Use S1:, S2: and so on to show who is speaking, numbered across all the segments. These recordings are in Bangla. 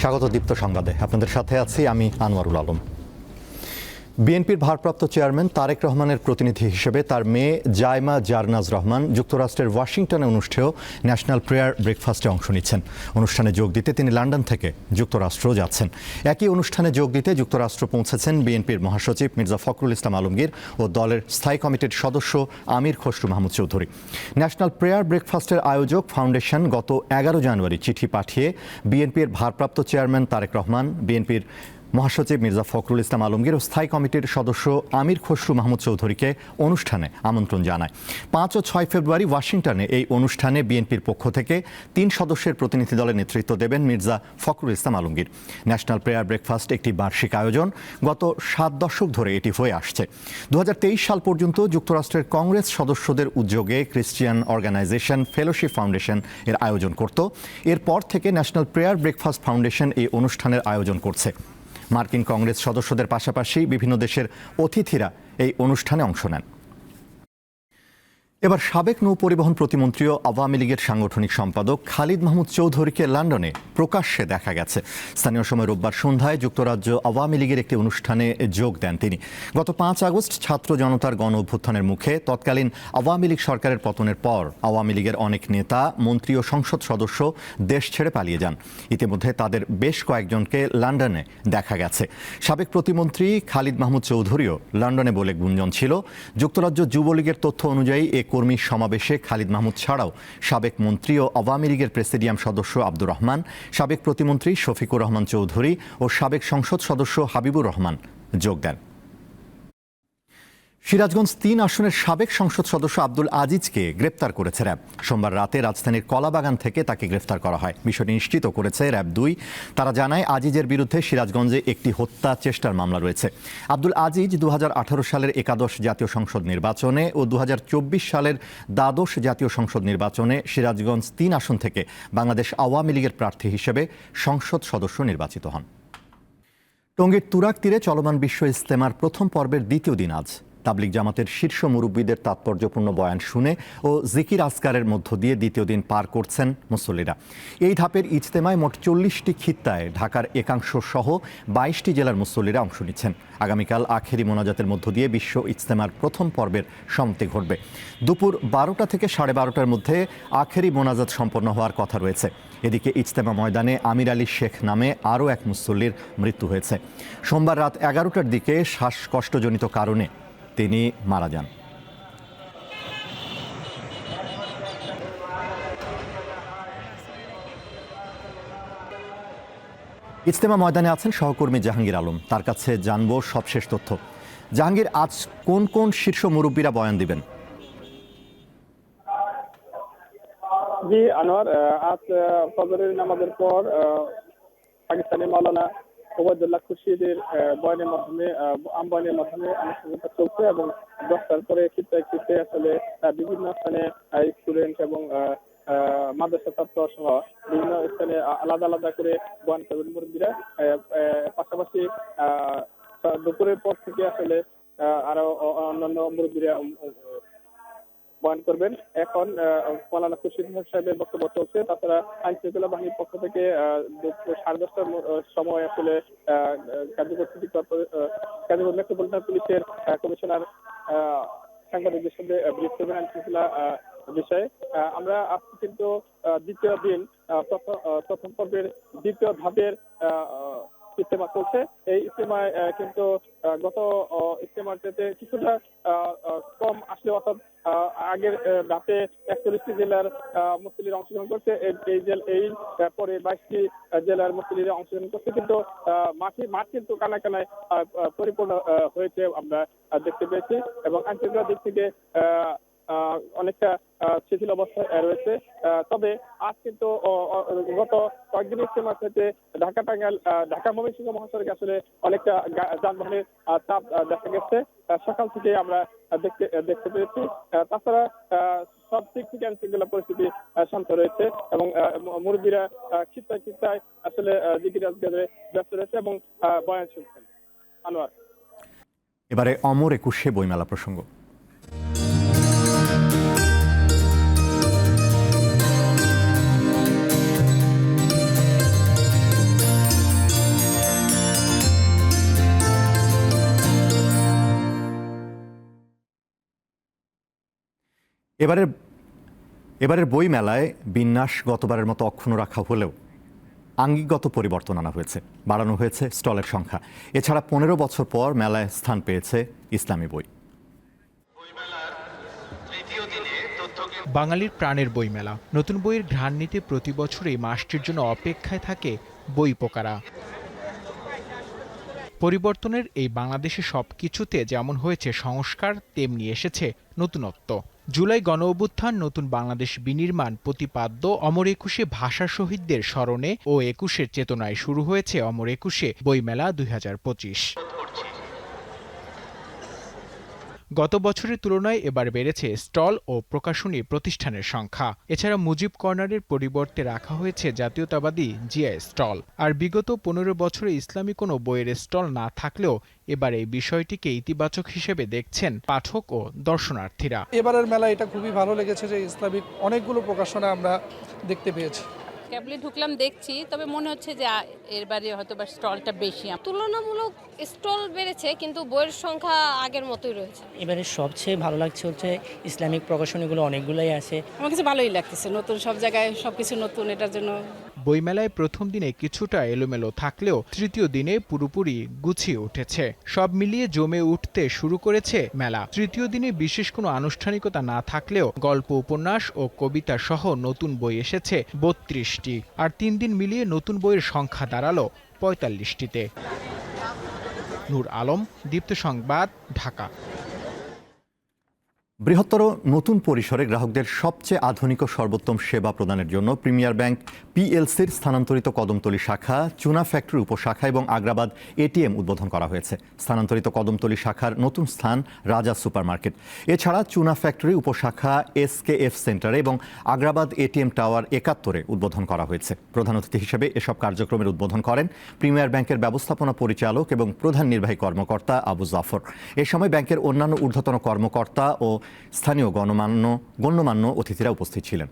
S1: স্বাগত দীপ্ত সংবাদে। আপনাদের সাথে আছি আমি আনোয়ারুল আলম। বিএনপির ভারপ্রাপ্ত চেয়ারম্যান তারেক রহমানের প্রতিনিধি হিসেবে তার মেয়ে জায়মা জারনাজ রহমান যুক্তরাষ্ট্রের ওয়াশিংটনে অনুষ্ঠেয় ন্যাশনাল প্রেয়ার ব্রেকফাস্টে অংশ নিচ্ছেন। অনুষ্ঠানে যোগ দিতে তিনি লন্ডন থেকে যুক্তরাষ্ট্র যাচ্ছেন। একই অনুষ্ঠানে যোগ দিতে যুক্তরাষ্ট্র পৌঁছেছেন বিএনপির মহাসচিব মির্জা ফখরুল ইসলাম আলমগীর ও দলের স্থায়ী কমিটির সদস্য আমির খসরু মাহমুদ চৌধুরী। ন্যাশনাল প্রেয়ার ব্রেকফাস্টের আয়োজক ফাউন্ডেশন গত এগারো জানুয়ারি চিঠি পাঠিয়ে বিএনপির ভারপ্রাপ্ত চেয়ারম্যান তারেক রহমান, বিএনপির মহাসচিব মির্জা ফখরুল ইসলাম আলমগীর ও স্থায়ী কমিটির সদস্য আমির খসরু মাহমুদ চৌধুরীকে অনুষ্ঠানে আমন্ত্রণ জানায়। পাঁচ ও ছয় ফেব্রুয়ারি ওয়াশিংটনে এই অনুষ্ঠানে বিএনপির পক্ষ থেকে তিন সদস্যের প্রতিনিধি দলের নেতৃত্ব দেবেন Mirza Fakhrul Islam Alamgir. National prayer breakfast একটি বার্ষিক আয়োজন। গত সাত দশক ধরে এটি হয়ে আসছে। দু হাজার তেইশ সাল পর্যন্ত যুক্তরাষ্ট্রের কংগ্রেস সদস্যদের উদ্যোগে ক্রিশ্চিয়ান অর্গানাইজেশন ফেলোশিপ ফাউন্ডেশন এর আয়োজন করত। এরপর থেকে ন্যাশনাল প্রেয়ার ব্রেকফাস্ট ফাউন্ডেশন এই অনুষ্ঠানের আয়োজন করছে। মার্কিন কংগ্রেস সদস্যদের পাশাপাশি বিভিন্ন দেশের অতিথিরা এই অনুষ্ঠানে অংশ নেন। এবার সাবেক নৌ পরিবহন প্রতিমন্ত্রী ও আওয়ামী লীগের সাংগঠনিক সম্পাদক খালিদ মাহমুদ চৌধুরীকে লন্ডনে প্রকাশ্যে দেখা গেছে। স্থানীয় সময় রোববার সন্ধ্যায় যুক্তরাজ্য আওয়ামী লীগের একটি অনুষ্ঠানে যোগ দেন তিনি। গত পাঁচ আগস্ট ছাত্র জনতার গণ অভ্যুত্থানের মুখে তৎকালীন আওয়ামী লীগ সরকারের পতনের পর আওয়ামী লীগের অনেক নেতা, মন্ত্রী ও সংসদ সদস্য দেশ ছেড়ে পালিয়ে যান। ইতিমধ্যে তাদের বেশ কয়েকজনকে লন্ডনে দেখা গেছে। সাবেক প্রতিমন্ত্রী খালিদ মাহমুদ চৌধুরীও লন্ডনে বলে গুঞ্জন ছিল। যুক্তরাজ্য যুবলীগের তথ্য অনুযায়ী কর্মী সমাবেশে খালিদ মাহমুদ ছাড়াও সাবেক মন্ত্রী ও আওয়ামী লীগের প্রেসিডিয়াম সদস্য আব্দুর রহমান, সাবেক প্রতিমন্ত্রী শফিকুর রহমান চৌধুরী ও সাবেক সংসদ সদস্য হাবিবুর রহমান যোগ দেন। সিরাজগঞ্জ তিন আসনের সাবেক সংসদ সদস্য আব্দুল আজিজকে গ্রেপ্তার করেছে র্যাব। সোমবার রাতে রাজধানীর কলাবাগান থেকে তাকে গ্রেফতার করা হয়। বিষয়টি নিশ্চিত করেছে র্যাব দুই। তারা জানায়, আজিজের বিরুদ্ধে সিরাজগঞ্জে একটি হত্যা চেষ্টার মামলা রয়েছে। আব্দুল আজিজ দু হাজার আঠারো সালের একাদশ জাতীয় সংসদ নির্বাচনে ও দু হাজার চব্বিশ সালের দ্বাদশ জাতীয় সংসদ নির্বাচনে সিরাজগঞ্জ তিন আসন থেকে বাংলাদেশ আওয়ামী লীগের প্রার্থী হিসেবে সংসদ সদস্য নির্বাচিত হন। টঙ্গীর তুরাক তীরে চলমান বিশ্ব ইজতেমার প্রথম পর্বের দ্বিতীয় দিন আজ। তাবলিক জামাতের শীর্ষ মুরব্বীদের তাৎপর্যপূর্ণ বয়ান শুনে ও জিকির আসকারের মধ্য দিয়ে দ্বিতীয় দিন পার করছেন মুসল্লিরা। এই ধাপের ইজতেমায় মোট চল্লিশটি খিত্তায় ঢাকার একাংশ সহ বাইশটি জেলার মুসল্লিরা অংশ নিচ্ছেন। আগামীকাল আখেরি মোনাজাতের মধ্য দিয়ে বিশ্ব ইজতেমার প্রথম পর্বের সমাপ্তি ঘটবে। দুপুর বারোটা থেকে সাড়ে বারোটার মধ্যে আখেরি মোনাজাত সম্পন্ন হওয়ার কথা রয়েছে। এদিকে ইজতেমা ময়দানে আমির আলী শেখ নামে আরও এক মুসল্লির মৃত্যু হয়েছে। সোমবার রাত এগারোটার দিকে শ্বাসকষ্টজনিত কারণে তিনি মারা যান। ইজতেমা ময়দানে আছেন সহকর্মী জাহাঙ্গীর আলম। তার কাছে জানব সবশেষ তথ্য। জাহাঙ্গীর, আজ কোন কোন শীর্ষ মুরব্বীরা বয়ান দিবেন?
S2: জি, আনোয়ার আজ ফজরের নামাজের পর পাকিস্তানি মাওলানা ওবায়দুল্লাহ খুরশিদের আহ, বয়ানের মাধ্যমে আমবানের মাধ্যমে আনুষ্ঠানিকতা চলছে এবং দশটার পরে খিত্তে খিত্তে আসলে বিভিন্ন স্থানে স্টুডেন্ট এবং মাদ্রাসা ছাত্র সহ বিভিন্ন স্থানে আলাদা আলাদা করে বয়ান করবেন মুরব্বীরা। পাশাপাশি দুপুরের পর থেকে আসলে আরও অন্যান্য মুরব্বীরা বয়ান করবেন। এখন মৌলানা খুরশিদ সাহেবের বক্তব্য চলছে। তাছাড়া আইন শৃঙ্খলা বাহিনীর পক্ষ থেকে সাড়ে দশটার সময় আসলে গাজীপুর মেট্রোপলিটন পুলিশের কমিশনার সাংবাদিকদের সাথে ব্রিফ করবেন আইন শৃঙ্খলা বিষয়ে। আমরা আজকে কিন্তু দ্বিতীয় দিন প্রথম পর্বের দ্বিতীয় ধাপের ইস্তেমা চলছে এই ইস্তেমায় কিন্তু গত আহ, ইস্তেমার চেয়ে কিছুটা কম আসলে অর্থাৎ আগের রাতে একচল্লিশটি জেলার আহ, মুসলিরা অংশগ্রহণ করছে। এই- জেল এই পরে বাইশটি জেলার মুসলিরা অংশগ্রহণ করছে। কিন্তু মাঠে মাঠ কিন্তু কানায় কানায় পরিপূর্ণ হয়েছে আমরা দেখতে পেয়েছি। এবং আইনশৃঙ্খলার দিক থেকে অনেকটা শিথিল অবস্থায় রয়েছে। তবে আজ কিন্তু গত কয়েকদিন ইস্তেমা থেকে ঢাকা টাঙ্গাইল আহ, ঢাকা ময়মনসিংহ মহাসড়কে আসলে অনেকটা যানবাহনের চাপ দেখা গেছে। সকাল থেকে আমরা দেখতে দেখতে পেয়েছি। তাছাড়া সব দিক থেকে আইন পরিস্থিতি শান্ত রয়েছে এবং মুরব্বীরা আহ, খিত্তায় খিত্তায় আসলে দিকে ব্যস্ত রয়েছে এবং বয়ান শুনছেন। আনোয়ার।
S1: এবারে অমর একুশে বইমেলা প্রসঙ্গ। এবারের এবারের বই মেলায় বিন্যাস গতবারের মতো অক্ষুণ্ণ রাখা হলেও আঙ্গিকগত পরিবর্তন আনা হয়েছে, বাড়ানো হয়েছে স্টলের সংখ্যা। এছাড়া পনেরো বছর পর মেলায় স্থান পেয়েছে ইসলামী বই।
S3: বাঙালির প্রাণের বইমেলা। নতুন বইয়ের ঘ্রাণ নিতে প্রতি বছর এই মাসটির জন্য অপেক্ষায় থাকে বই পোকারা। পরিবর্তনের এই বাংলাদেশে সব কিছুতে যেমন হয়েছে সংস্কার, তেমনি এসেছে নতুনত্ব। জুলাই গণ অভ্যুত্থান নতুন বাংলাদেশ বিনির্মাণ, প্রতিপাদ্য, অমর একুশে ভাষা শহীদদের স্মরণে ও একুশের চেতনায় শুরু হয়েছে অমর একুশে বইমেলা দুই হাজার পঁচিশ। গত বছরের তুলনায় এবার বেড়েছে স্টল ও প্রকাশনী প্রতিষ্ঠানের সংখ্যা। এছাড়া মুজিব কর্নারের পরিবর্তে রাখা হয়েছে জাতীয়তাবাদী জিআই স্টল। আর বিগত পনেরো বছরে ইসলামী কোনো বইয়ের স্টল না থাকলেও এবার এই বিষয়টিকে ইতিবাচক হিসেবে দেখছেন পাঠক ও দর্শনার্থীরা।
S4: এবারের মেলা এটা খুবই ভালো লেগেছে যে ইসলামিক অনেকগুলো প্রকাশনা আমরা দেখতে পেয়েছি।
S5: ক্যাবলে ঢুকলাম দেখছি। তবে মনে হচ্ছে যে এরবারে হয়তো বা স্টলটা বেশি।
S6: তুলনামূলক স্টল বেড়েছে কিন্তু বইয়ের সংখ্যা আগের মতোই রয়েছে।
S7: এবারে সবচেয়ে ভালো লাগছে হচ্ছে ইসলামিক প্রকাশনীগুলো অনেকগুলোই আছে।
S8: আমার কাছে ভালোই লাগতেছে। নতুন সব জায়গায় সবকিছু নতুন এটার জন্য
S3: বইমেলায় প্রথম দিনে কিছুটা এলোমেলো থাকলেও তৃতীয় দিনে পুরোপুরি গুছিয়ে উঠেছে। সব মিলিয়ে জমে উঠতে শুরু করেছে মেলা। তৃতীয় দিনে বিশেষ কোনো আনুষ্ঠানিকতা না থাকলেও গল্প, উপন্যাস ও কবিতা সহ নতুন বই এসেছে বত্রিশটি। আর তিন দিন মিলিয়ে নতুন বইয়ের সংখ্যা দাঁড়াল পঁয়তাল্লিশটিতে। নূর আলম, দীপ্ত সংবাদ, ঢাকা।
S1: বৃহত্তর নতুন পরিসরে গ্রাহকদের সবচেয়ে আধুনিক ও সর্বোত্তম সেবা প্রদানের জন্য প্রিমিয়ার ব্যাংক পিএলসির স্থানান্তরিত কদমতলী শাখা, চুনা ফ্যাক্টরি উপশাখা এবং আগ্রাবাদ এটিএম উদ্বোধন করা হয়েছে। স্থানান্তরিত কদমতলী শাখার নতুন স্থান রাজা সুপারমার্কেট। এছাড়া চুনা ফ্যাক্টরি উপশাখা, এসকেএফ সেন্টারে এবং আগ্রাবাদ এটিএম টাওয়ার একাত্তরে উদ্বোধন করা হয়েছে। প্রধান অতিথি হিসেবে এসব কার্যক্রমের উদ্বোধন করেন প্রিমিয়ার ব্যাংকের ব্যবস্থাপনা পরিচালক এবং প্রধান নির্বাহী কর্মকর্তা আবু জাফর। এ সময় ব্যাংকের অন্যান্য ঊর্ধ্বতন কর্মকর্তা ও স্থানীয় গণমান্য গণ্যমান্য অতিথিরা উপস্থিত ছিলেন।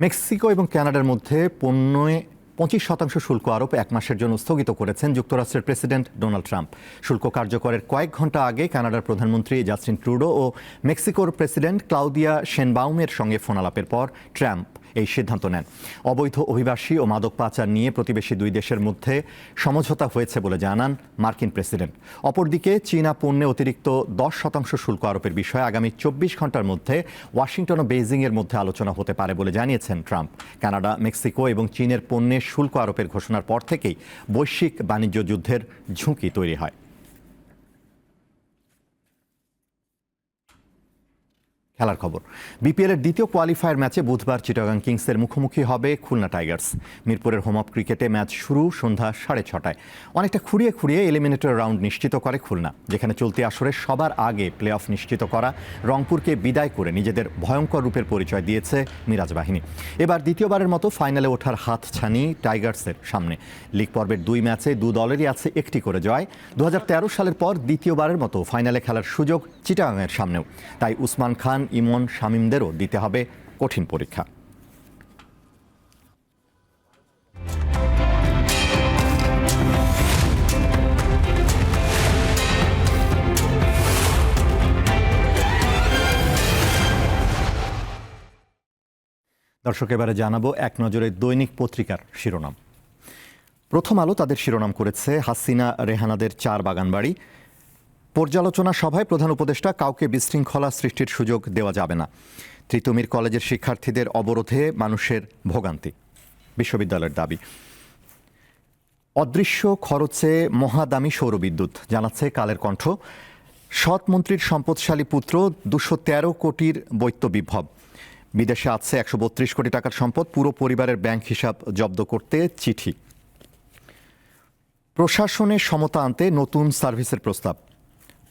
S1: মেক্সিকো এবং কানাডার মধ্যে পণ্যে পঁচিশ শতাংশ শুল্ক আরোপ এক মাসের জন্য স্থগিত করেছেন যুক্তরাষ্ট্রের প্রেসিডেন্ট ডোনাল্ড ট্রাম্প। শুল্ক কার্যকরের কয়েক ঘণ্টা আগে কানাডার প্রধানমন্ত্রী জাস্টিন ট্রুডো ও মেক্সিকোর প্রেসিডেন্ট ক্লাউদিয়া শেনবাউমের সঙ্গে ফোনালাপের পর ট্রাম্প এই সিদ্ধান্ত নেন। অবৈধ অভিবাসী ও মাদক পাচার নিয়ে প্রতিবেশী দুই দেশের মধ্যে সমঝোতা হয়েছে বলে জানান মার্কিন প্রেসিডেন্ট। অপরদিকে চীনা পণ্যে অতিরিক্ত দশ শতাংশ শুল্ক আরোপের বিষয়ে আগামী চব্বিশ ঘণ্টার মধ্যে ওয়াশিংটন ও বেইজিংয়ের মধ্যে আলোচনা হতে পারে বলে জানিয়েছেন ট্রাম্প। কানাডা, মেক্সিকো এবং চীনের পণ্যে শুল্ক আরোপের ঘোষণার পর থেকেই বৈশ্বিক বাণিজ্য যুদ্ধের ঝুঁকি তৈরি হয়। খেলার খবর। বিপিএলের দ্বিতীয় কোয়ালিফায়ার ম্যাচে বুধবার চিটাগাং কিংসের মুখোমুখি হবে খুলনা টাইগার্স। মিরপুরের হোম অফ ক্রিকেটে ম্যাচ শুরু সন্ধ্যা সাড়ে ছটায়। অনেকটা খুঁড়িয়ে খুঁড়িয়ে এলিমিনেটর রাউন্ড নিশ্চিত করে খুলনা, যেখানে চলতি আসরে সবার আগে প্লে অফ নিশ্চিত করা রংপুরকে বিদায় করে নিজেদের ভয়ঙ্কর রূপের পরিচয় দিয়েছে মিরাজ বাহিনী। এবার দ্বিতীয়বারের মতো ফাইনালে ওঠার হাত ছানি টাইগার্সের সামনে। লিগ পর্বের দুই ম্যাচে দু দলেরই আছে একটি করে জয়। দু হাজার তেরো সালের পর দ্বিতীয়বারের মতো ফাইনালে খেলার সুযোগ চিটাগাংয়ের সামনেও। তাই উসমান খান ইমন শামীমদেরও দিতে হবে কঠিন পরীক্ষা। দর্শক, এবারে জানাব এক নজরে দৈনিক পত্রিকার শিরোনাম। প্রথম আলো তাদের শিরোনাম করেছে হাসিনা রেহানাদের চার বাগান বাড়ি পর্যালোচনা সভায় প্রধান উপদেষ্টা কাউকে বিশৃঙ্খলা সৃষ্টির সুযোগ দেওয়া যাবে না। তৃতীয়মির কলেজের শিক্ষার্থীদের অবরোধে মানুষের ভোগান্তি, বিশ্ববিদ্যালয়ের দাবি। অদৃশ্য খরচে মহাদামি সৌরবিদ্যুৎ, জানাচ্ছে কালের কণ্ঠ। সৎ মন্ত্রীর সম্পদশালী পুত্র, দুশো তেরো কোটির বৈত্য বিভব। বিদেশে আছে একশো বত্রিশ কোটি টাকার সম্পদ, পুরো পরিবারের ব্যাংক হিসাব জব্দ করতে চিঠি। প্রশাসনে সমতা আনতে নতুন সার্ভিসের প্রস্তাব।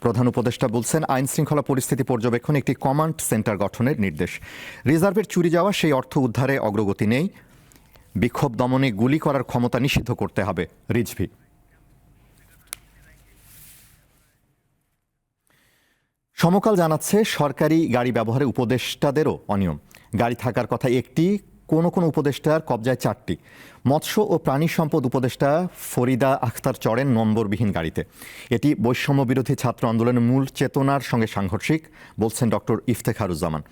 S1: প্রধান উপদেষ্টা বলছেন আইন শৃঙ্খলা পরিস্থিতি পর্যবেক্ষণ একটি কমান্ড সেন্টার গঠনের নির্দেশ। রিজার্ভের চুরি যাওয়া, সেই অর্থ উদ্ধারে অগ্রগতি নেই। বিক্ষোভ দমনে গুলি করার ক্ষমতা নিষিদ্ধ করতে হবে, রিজভি। সমকাল জানাচ্ছে, সরকারি গাড়ি ব্যবহারে উপদেষ্টাদেরও অনিয়ম। গাড়ি থাকার কথা একটি কোনো কোনো উপদেষ্টার কবজায় চারটি। মৎস্য ও প্রাণী সম্পদ উপদেষ্টা ফরিদা আখতার চড়েন নম্বরবিহীন গাড়িতে। এটি বৈষম্য বিরোধী ছাত্র আন্দোলনের মূল চেতনার সঙ্গে সাংঘর্ষিক, বলছেন ডক্টর ইফতেখারুজ্জামান।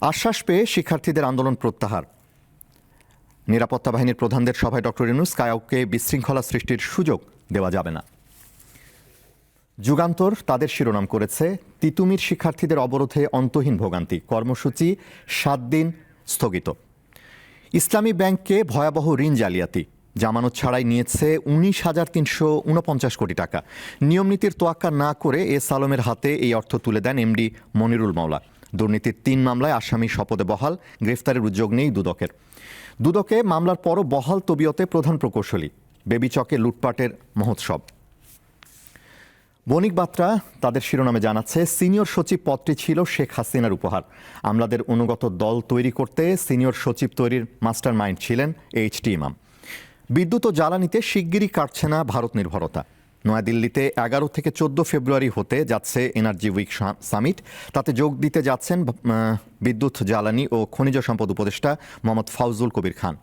S1: আশ্বাস পেয়ে শিক্ষার্থীদের আন্দোলন প্রত্যাহার। নিরাপত্তা বাহিনীর প্রধানদের সভায় ডক্টর ইউনুস কায়াউকে বিশৃঙ্খলা সৃষ্টির সুযোগ দেওয়া যাবে না। যুগান্তর তাদের শিরোনাম করেছে, তিতুমির শিক্ষার্থীদের অবরোধে অন্তহীন ভোগান্তি। কর্মসূচি সাত দিন স্থগিত। ইসলামী ব্যাংককে ভয়াবহ ঋণ জালিয়াতি। জামানত ছাড়াই নিয়েছে উনিশ হাজার তিনশো উনপঞ্চাশ কোটি টাকা। নিয়মনীতির তোয়াক্কা না করে এস আলমের হাতে এই অর্থ তুলে দেন এমডি মনিরুল মাওলা। দুর্নীতির তিন মামলায় আসামি শপথে বহাল, গ্রেফতারের উদ্যোগ নেই দুদকের। দুদকে মামলার পরও বহাল তবিয়তে প্রধান প্রকৌশলী। বেবিচকে লুটপাটের মহোৎসব। বণিক বার্তা তাদের শিরোনামে জানাচ্ছে, সিনিয়র সচিব পদটি ছিল শেখ হাসিনার উপহার। আমলাদের অনুগত দল তৈরি করতে সিনিয়র সচিব তৈরির মাস্টার মাইন্ড ছিলেন এইচ টি ইমাম। বিদ্যুৎ ও জ্বালানিতে শিগগিরই কাটছে না ভারত নির্ভরতা। নয়াদিল্লিতে এগারো থেকে চোদ্দ ফেব্রুয়ারি হতে যাচ্ছে এনার্জি উইক সামিট তাতে যোগ দিতে যাচ্ছেন বিদ্যুৎ, জ্বালানি ও খনিজ সম্পদ উপদেষ্টা মোহাম্মদ ফাউজুল কবির খান।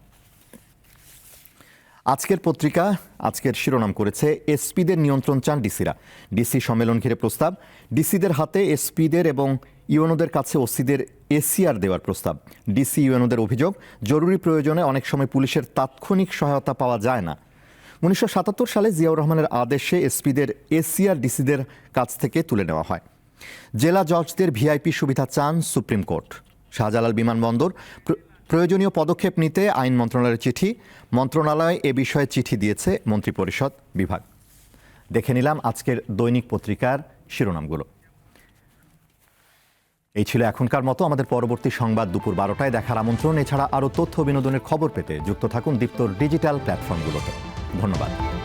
S1: আজকের পত্রিকা, আজকের শিরোনাম করেছে এসপিদের নিয়ন্ত্রণ চান ডিসিরা। ডিসি সম্মেলন ঘিরে প্রস্তাব, ডিসিদের হাতে এসপিদের এবং ইউএনওদের কাছে ওসিদের এসিআর দেওয়ার প্রস্তাব। ডিসি ইউএনওদের অভিযোগ, জরুরি প্রয়োজনে অনেক সময় পুলিশের তাৎক্ষণিক সহায়তা পাওয়া যায় না। উনিশশো সাতাত্তর সালে জিয়াউর রহমানের আদেশে এসপিদের এসিআর ডিসিদের কাছ থেকে তুলে নেওয়া হয়। জেলা জজদের ভিআইপি সুবিধা চান সুপ্রিম কোর্ট। শাহজালাল বিমানবন্দর প্রয়োজনীয় পদক্ষেপ নিতে আইন মন্ত্রণালয়ের চিঠি। মন্ত্রণালয় এ বিষয়ে চিঠি দিয়েছে মন্ত্রিপরিষদ বিভাগ। দেখে নিলাম আজকের দৈনিক পত্রিকার শিরোনামগুলো। এই ছিল এখনকার মতো। আমাদের পরবর্তী সংবাদ দুপুর বারোটায় দেখার আমন্ত্রণ। এছাড়া আরও তথ্য বিনোদনের খবর পেতে যুক্ত থাকুন দীপ্তর ডিজিটাল প্ল্যাটফর্মগুলোতে। ধন্যবাদ।